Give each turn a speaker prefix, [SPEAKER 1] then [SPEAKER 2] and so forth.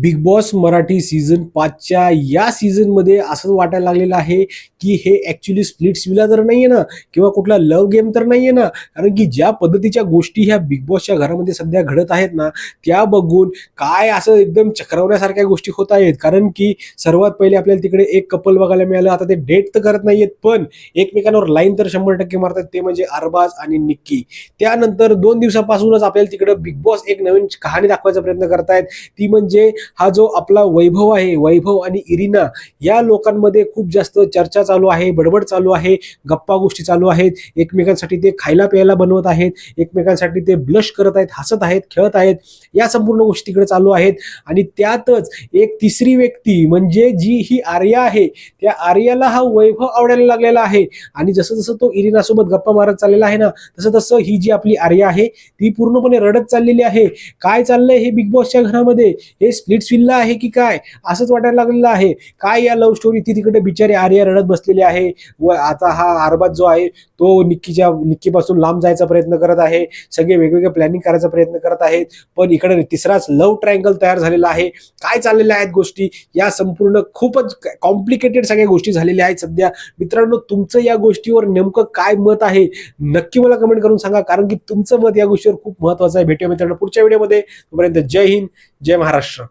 [SPEAKER 1] Big boss Marathi season पाचच्या या सीझनमध्ये असं वाटायला लागलेलं आहे की हे ॲक्च्युली स्प्लिट्स विला तर नाही आहे ना किंवा कुठला लव गेम तर नाही आहे ना. कारण की ज्या पद्धतीच्या गोष्टी ह्या बिग बॉसच्या घरामध्ये सध्या घडत आहेत ना त्या बघून काय असं एकदम चक्रवण्यासारख्या गोष्टी होत आहेत. कारण की सर्वात पहिले आपल्याला तिकडे एक कपल बघायला मिळालं. आता ते डेट तर करत नाहीयेत पण एकमेकांवर लाईन तर शंभर टक्के मारतात. ते म्हणजे अरबाज आणि निक्की. त्यानंतर दोन दिवसापासूनच आपल्याला तिकडे बिग बॉस एक नवीन कहाणी दाखवायचा प्रयत्न करतायत. ती म्हणजे हा जो आपला वैभव आहे वैभव आणि इरिना या लोकांमध्ये खूप जास्त चर्चा चालू आहे बडबड चालू आहे गप्पा गोष्टी चालू आहेत एकमेकांसाठी ते खायला प्यायला बनवत आहेत एकमेकांसाठी ते ब्लश करत आहेत हसत आहेत खेळत आहेत या संपूर्ण गोष्टी तिकडे चालू आहेत. आणि त्यातच एक तिसरी व्यक्ती म्हणजे जी ही आर्या आहे त्या आर्याला हा वैभव आवडायला लागलेला आहे. आणि जसं जसं तो इरिनासोबत गप्पा मारत चाललेला आहे ना तसं तसं ही जी आपली आर्या आहे ती पूर्णपणे रडत चाललेली आहे. काय चाललंय हे बिग बॉसच्या घरामध्ये? हे स्प्लिट विल्ला आहे की काय? असंच वाटायला लागलेलं आहे. काय या लव्ह स्टोरी ती तिकडे बिचारी आर्या रडत बसलेली आहे. व आता हा आरबाज जो आहे तो निक्कीच्या निक्कीपासून लांब जायचा प्रयत्न करत आहे. सगळे वेगवेगळे प्लॅनिंग करायचा प्रयत्न करत आहेत. पण इकडे तिसराच लव्ह ट्रायंगल तयार झालेला आहे. काय चाललेल्या आहेत गोष्टी? या संपूर्ण खूपच कॉम्प्लिकेटेड सगळ्या गोष्टी झालेल्या आहेत सध्या. मित्रांनो तुमचं या गोष्टीवर नेमकं काय मत आहे? नक्की मला कमेंट करून सांगा. कारण की तुमचं मत या गोष्टीवर खूप महत्वाचं आहे. भेटूया मित्रांनो पुढच्या व्हिडिओमध्ये तोपर्यंत जय हिंद जय महाराष्ट्र.